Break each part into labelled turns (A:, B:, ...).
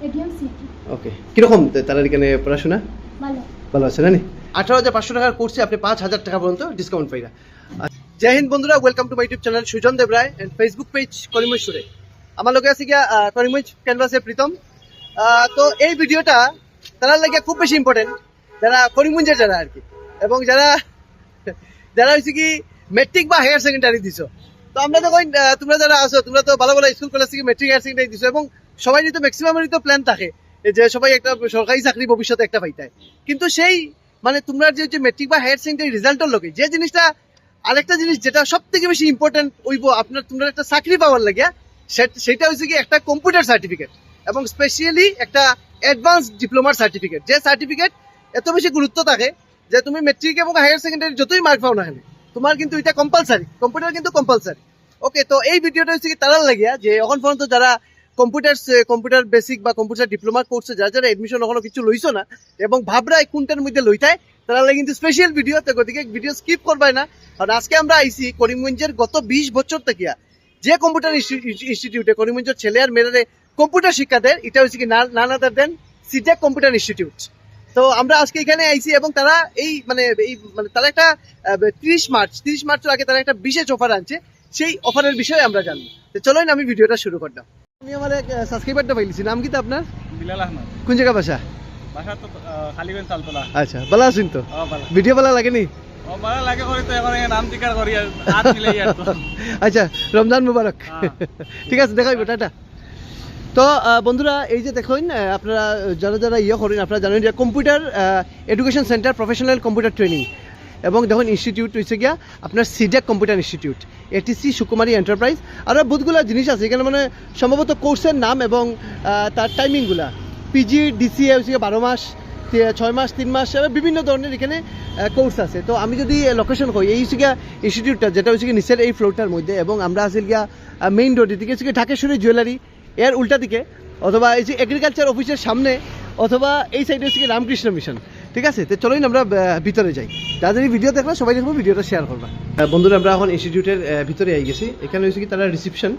A: City.
B: ওকে। কীরকম তারা এখানে পড়াশোনা?
A: ভালো।
B: ভালো আছে না নি আঠারো হাজার পাঁচশো টাকার কোর্সে আপনি পাঁচ হাজার টাকা পর্যন্ত ডিসকাউন্ট পাইরা। জয় হিন্দ বন্ধুরা welcome to my YouTube channel Sujan Dev Roy and Facebook page করিমজ সুরে আমার লোকে আছে গিয়া করিমজ ক্যানভাসে প্রীতম। আহ, তো এই ভিডিওটা তারা লাগে খুব বেশি ইম্পর্টেন্ট যারা করিমগঞ্জের যারা আর কি। এবং যারা যারা হচ্ছে কি মেট্রিক বা হায়ার সেকেন্ডারি দিছো। তো আমরা আহ, তোমরা যারা আছো তোমরা তো ভালো ভালো স্কুল কলেজ থেকে মেট্রিক হায়ার সেকেন্ডারি দিছো এবং সবাই তো ম্যাক্সিমামেরই তো প্ল্যান থাকে যে সবাই একটা সরকারি চাকরি ভবিষ্যতে একটা পাইতায় কিন্তু সেই মানে তোমরা যে মেট্রিক বা হায়ার সেকেন্ডারি রেজাল্টের লোকে যে জিনিসটা আরেকটা জিনিস যেটা সব থেকে বেশি ইম্পর্টেন্ট ওইব আপনার তোমরা একটা চাকরি পাওয়ার লাগে সেটা হচ্ছে কি একটা কম্পিউটার সার্টিফিকেট এবং স্পেশালি একটা অ্যাডভান্স ডিপ্লোমার সার্টিফিকেট যে সার্টিফিকেট এত বেশি গুরুত্ব থাকে যে তুমি মেট্রিক এবং হায়ার সেকেন্ডারি যতই মার্ক পাও না তোমার কিন্তু এটা কম্পালসারি কম্পিউটার কিন্তু কম্পালসারি ওকে তো এই ভিডিওটা হচ্ছে কি তারার লাগিয়া, যে এখন পর্যন্ত যারা কম্পিউটার কম্পিউটার বেসিক বা কম্পিউটার ডিপ্লোমা কোর্সে যারা যারা এডমিশন এখনও কিছু লইছো না, এবং ভাবরা কোনটার মধ্যে লইতায়, তারা লাগে কিন্তু স্পেশাল ভিডিও তো গতিকে ভিডিও স্কিপ করবাই না। কারণ আজকে আমরা আইসি করিমগঞ্জের গত বিশ বছর থেকে যে কম্পিউটার ইনস্টিটিউটে করিমগঞ্জের ছেলে আর মেয়েরা কম্পিউটার শিক্ষা দেয় এটা হচ্ছে কি নান আদার দেন সিটেক কম্পিউটার ইনস্টিটিউট তো আমরা আজকে এখানে আইছি এবং তারা এই মানে এই মানে তারা একটা ত্রিশ মার্চ ত্রিশ মার্চের আগে তারা একটা বিশেষ অফার আনছে। সেই অফারের বিষয়ে আমরা জানব। তো চলোই না আমি ভিডিওটা শুরু করলাম। আমি আমার এক সাবস্ক্রাইবারটা পাইছি নাম কি তো আপনার?
C: বিলাল আহমদ।
B: কোন জায়গা বাসা?
C: বাসা তো খালিগঞ্জ তালতলা
B: আচ্ছা ভালো আছেন তো? ভিডিও ভালো লাগেনি? আচ্ছা রমজান মুবারক।
C: হ্যাঁ।
B: ঠিক আছে দেখাইব টাটা। তো বন্ধুরা, এই যে দেখুন আপনারা, যারা যারা ইয়ে করেন, আপনারা জানেন যে computer education centre professional computer training এবং দেখুন ইনস্টিটিউট হয়েছে গিয়া আপনার CDAC computer institute ATC Sukumari enterprise আরও বহুতগুলো জিনিস আছে। এখানে মানে সম্ভবত কোর্সের নাম এবং তার টাইমিংগুলা পিজি ডিসিএ হচ্ছে বারো মাস ছয় মাস, তিন মাস বিভিন্ন ধরনের এখানে কোর্স আছে। তো আমি যদি লোকেশন কই, এই হচ্ছে গিয়া ইনস্টিটিউটটা যেটা গিয়ে নিচের এই ফ্লোরটার মধ্যে এবং আমরা আছি গিয়া মেইন রোড এদিকে হচ্ছে ঢাকেশ্বরী জুয়েলারি এর উল্টা দিকে, অথবা এই যে এগ্রিকালচার অফিসের সামনে, অথবা এই সাইডে হচ্ছে রামকৃষ্ণ মিশন ঠিক আছে? তো চলোই না আমরা ভিতরে যাই। যাদের এই ভিডিও দেখল, সবাই দেখব ভিডিওটা শেয়ার করবা। বন্ধুরা, আমরা এখন ইনস্টিটিউটের ভিতরে আই গেছি। এখানে হয়েছে কি তারা রিসিপশন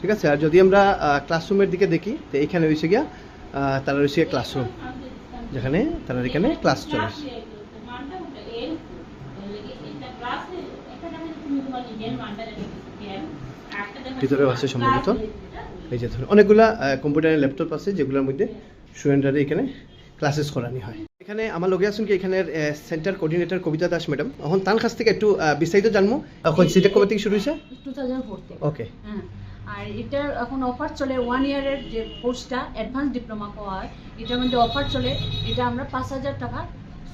B: ঠিক আছে? আর যদি আমরা ক্লাসরুমের দিকে দেখি, তো এখানে হয়েছে গিয়া তারা হয়েছে ক্লাসরুম যেখানে তারা এখানে ক্লাস চলে। ভিতরে আছে সম্ভবত। এই যে ধরুন অনেকগুলা কম্পিউটারের ল্যাপটপ আছে যেগুলোর মধ্যে স্টুডেন্টরা এখানে ক্লাসেস করানি হয়। এখানে আমার লগে আছেন কি? এখানের centre coordinator Kabita Das madam এখন তার কাছ থেকে একটু বিস্তারিত জানব। এখন সিটেক কবে থেকে শুরু হয়েছে?
D: টু থাউজেন্ড ফোর থেকে।
B: ওকে
D: হ্যাঁ। আর এটার এখন অফার চলে ওয়ান ইয়ারের যে কোর্সটা অ্যাডভান্স ডিপ্লোমা হয় এটার মধ্যে অফার চলে এটা আমরা পাঁচ হাজার টাকা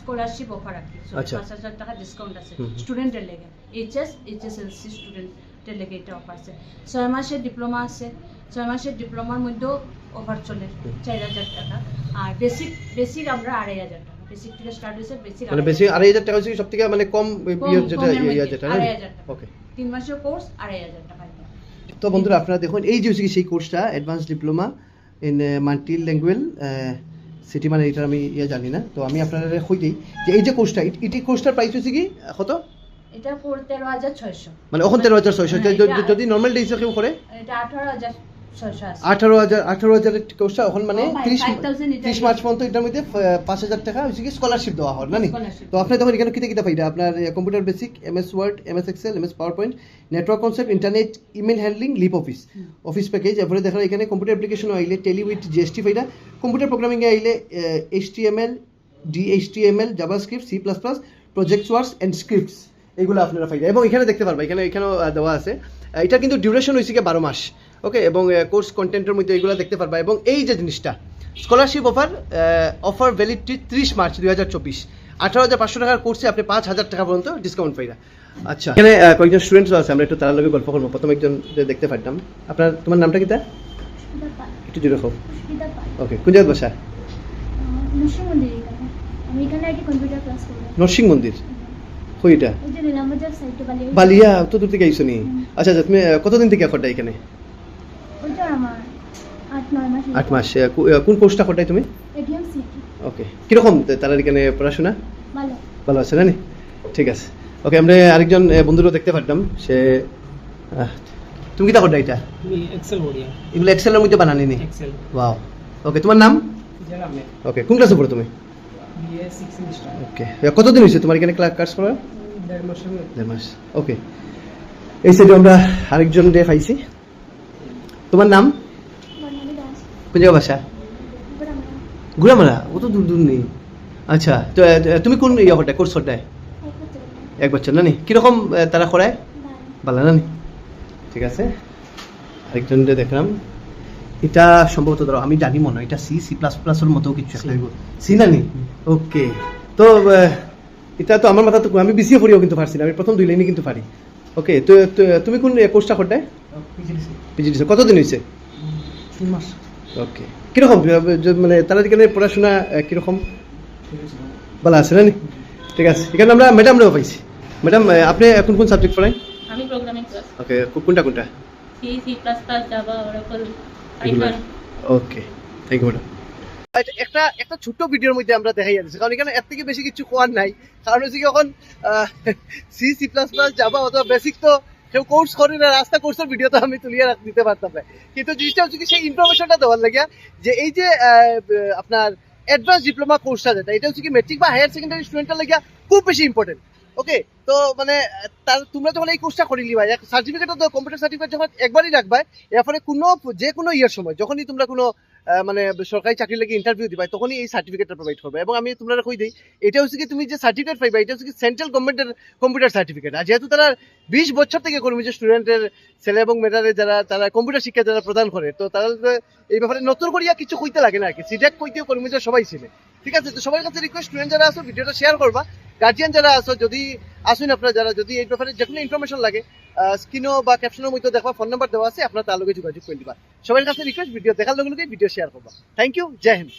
D: স্কলারশিপ অফার রাখি। পাঁচ হাজার টাকা ডিসকাউন্ট আছে। স্টুডেন্টের লেগে। এইচএস এইচএসএলসি স্টুডেন্টের লেগে এটা অফার আছে। ছয় মাসের ডিপ্লোমা আছে। ছয় মাসের ডিপ্লোমার মধ্যেও অফার চলে। চার হাজার টাকা। আর বেসিক বেসিক আমরা আড়াই হাজার টাকা। বেসিক থেকে স্টার্ট হয়েছে বেসিক
B: মানে আড়াই হাজার টাকা হচ্ছে সব থেকে মানে কম ইয়ে যেটা
D: কমের
B: যেটা
D: আড়াই হাজার টাকা।
B: ওকে
D: তিন মাসের কোর্স আড়াই হাজার টাকা
B: তো বন্ধুরা আপনারা দেখুন এই যে সেই কোর্সটা advance diploma in multi language city মানে এটা আমি ইয়ে জানি না। তো আমি আপনারা কই দিই। যে এই যে কোর্সটা এটি কোর্সটার প্রাইস হচ্ছে কি? কত?
D: এটা পর তেরো হাজার ছয়শো।
B: মানে ওখান তেরো হাজার ছয়শো।
D: হ্যাঁ, এটা-
B: যদি নর্মাল ডেজে কেউ করে?
D: এটা আঠারো হাজার। ছয়শো আছে
B: আঠারো হাজার আঠারো হাজারের কোর্সটা এখন মানে
D: ও, five-
B: ত্রিশ
D: 5,000 এটা
B: ত্রিশ মার্চ পর্যন্ত এটার মধ্যে পাঁচ হাজার টাকা হচ্ছে কি স্কলারশিপ দেওয়া হয় না তো আপনি তখন এখানে কিতা কিতা পাইটা আপনার computer basic M S Word M S Excel M S Power Point network concept internet email handling lip office office package এরপরে দেখা এখানে কম্পিউটার অ্যাপ্লিকেশন আইলে টেলি উইথ জিএসটি ফাইটা কম্পিউটার প্রোগ্রামিংয়ে আইলে H T M L D H T M L Java script C plus plus project and scripts এগুলো আপনারা ফাইদা এবং এখানে দেখতে পারবা এখানে এখানেও দেওয়া আছে। এটা কিন্তু ডিউরেশন হয়েছে কি বারো মাস। ওকে এবং কোর্স কন্টেন্টের মধ্যে এগুলো দেখতে পারবা। এবং এই যে জিনিসটা স্কলারশিপ অফার অফার ভ্যালিডিটি ত্রিশ মার্চ দুই হাজার চব্বিশ। আঠারো হাজার পাঁচশো টাকার কোর্সে আপনি পাঁচ হাজার টাকা পর্যন্ত ডিসকাউন্ট পাইরা। আচ্ছা। এখানে কয়েকজন স্টুডেন্টস আছে আমরা একটু তার লগে গল্প করব। প্রথম একজন দেখতে পারতাম আপনার তোমার নামটা কি তা একটু জুড়ে হোক। ওকে কোন জায়গায় বসা?
A: মুসলিম মন্দির এখানে। আমি এখানে আর কি কম্পিউটার ক্লাস করি
B: নরসিং মন্দির? কই এটা
A: ওই যে নীলামবাজার সাইডে বালি
B: বালিয়া। তো দূর থেকে আইসো নি আচ্ছা আচ্ছা তুমি কতদিন থেকে এখানে?
A: আমার আট নয় মাস
B: কো- কোন কোর্সটা করটাই তুমি? ওকে কীরকম তারা এখানে পড়াশোনা?
A: ভালো।
B: ভালো আছে না? ঠিক আছে। ওকে আমরা আরেকজন বন্ধুরও দেখতে পারতাম। সে তুমি কিতা করটা এটা? এগুলো এক্সেলের মধ্যে বানানি নি?
E: এক্সেল
B: ওয়াও ওকে তোমার নাম? ওকে কোন ক্লাসে পড়ো তুমি? ওকে কতদিন হয়েছে তোমার এখানে ক্লাস করা দেড় মাস ওকে এই সাইডে আমরা আরেকজন ডে পাইছি তোমার নাম? কোন জায়গা বাসা ঘুরামারা ও তো দূর দূর নেই। আচ্ছা তো তুমি কোন ইয়ে কোর্স করতে
A: এক বছর
B: না নি কীরকম তারা করায় ভালো না নি ঠিক আছে। আরেকজন দেখলাম। এটা সম্ভবত ধরো আমি জানি মনে হয় এটা সি সি প্লাস প্লাসের মতো কিছু একটা। সি না নি ওকে। তো এটা তো আমার মাথা তো আমি বিসিএ পড়িও কিন্তু পারছি না আমি প্রথম দুই লাইনে কিন্তু পারি। ওকে তো তুমি কোন কোর্সটা করতে পিজিডিসি কতদিন হয়েছে ওকে কীরকম? মানে তারা এখানে পড়াশোনা কীরকম? ভালো আছে না ঠিক আছে। এখানে আমরা ম্যাডামরাও পাইছি। ম্যাডাম আপনি এখন কোন সাবজেক্ট পড়াই
E: আমি প্রোগ্রামিং ক্লাস
B: ওকে কোনটা কোনটা?
E: C C plus plus Java Oracle Python
B: okay thank you madam একটা একটা ছোট্ট ভিডিওর মধ্যে আমরা দেখাই যাচ্ছি কারণ এখানে এর থেকে বেশি কিছু কোয়ার নাই। কারণ হচ্ছে কি এখন সি সি প্লাস প্লাস যাবা অথবা বেসিক তো কেউ কোর্স করে না, রাস্তা কোর্সের ভিডিও তো আমি তুলিয়ে রাখ- দিতে পারতাম না। কিন্তু জিনিসটা হচ্ছে কি, সেই ইনফরমেশনটা দেওয়ার লাগে যে এই যে আপনার অ্যাডভান্স ডিপ্লোমা কোর্সটা যেটা, এটা হচ্ছে কি মেট্রিক বা হায়ার সেকেন্ডারি স্টুডেন্টের লাগে খুব বেশি ইম্পর্টেন্ট ওকে তো মানে তার তোমরা যখন এই কোর্সটা করে নিবা সার্টিফিকেট তো কম্পিউটার সার্টিফিকেট যখন একবারই রাখবা ফলে কোনো যে কোনো ইয়ের সময়, যখনই তোমরা কোনো মানে সরকারি চাকরি লাগে ইন্টারভিউ দিবা, তখনই এই সার্টিফিকেটটা প্রোভাইড করবে। এবং আমি তোমরা কই দিই, এটা হচ্ছে কি তুমি যে সার্টিফিকেট পাইবা, এটা হচ্ছে কি সেন্ট্রাল গভর্নমেন্টের কম্পিউটার সার্টিফিকেট আর যেহেতু তারা বিশ বছর থেকে কর্মী, যে স্টুডেন্টের ছেলে এবং মেয়েরারে যারা, তারা কম্পিউটার শিক্ষা যারা প্রদান করে, তো তারা এই ব্যাপারে নতুন করিয়া কিছু কইতে লাগে না আর কি সিডেক কইতেও কর্মী সবাই ছিল ঠিক আছে? তো সবার কাছে রিকোয়েস্ট স্টুডেন্ট যারা আছো ভিডিওটা শেয়ার করবা। গার্জিয়ান যারা আছো, যদি আসুন আপনারা যারা যদি এই ব্যাপারে যে কোনো ইনফরমেশন লাগে স্ক্রিনও বা ক্যাপশনের মধ্যে দেখবা ফোন নাম্বার দেওয়া আছে, আপনার তার লগে যোগাযোগ করে দিবা সবার কাছে রিকোয়েস্ট ভিডিও দেখার লগে লগে ভিডিও শেয়ার করবা। Thank you Joy Hind.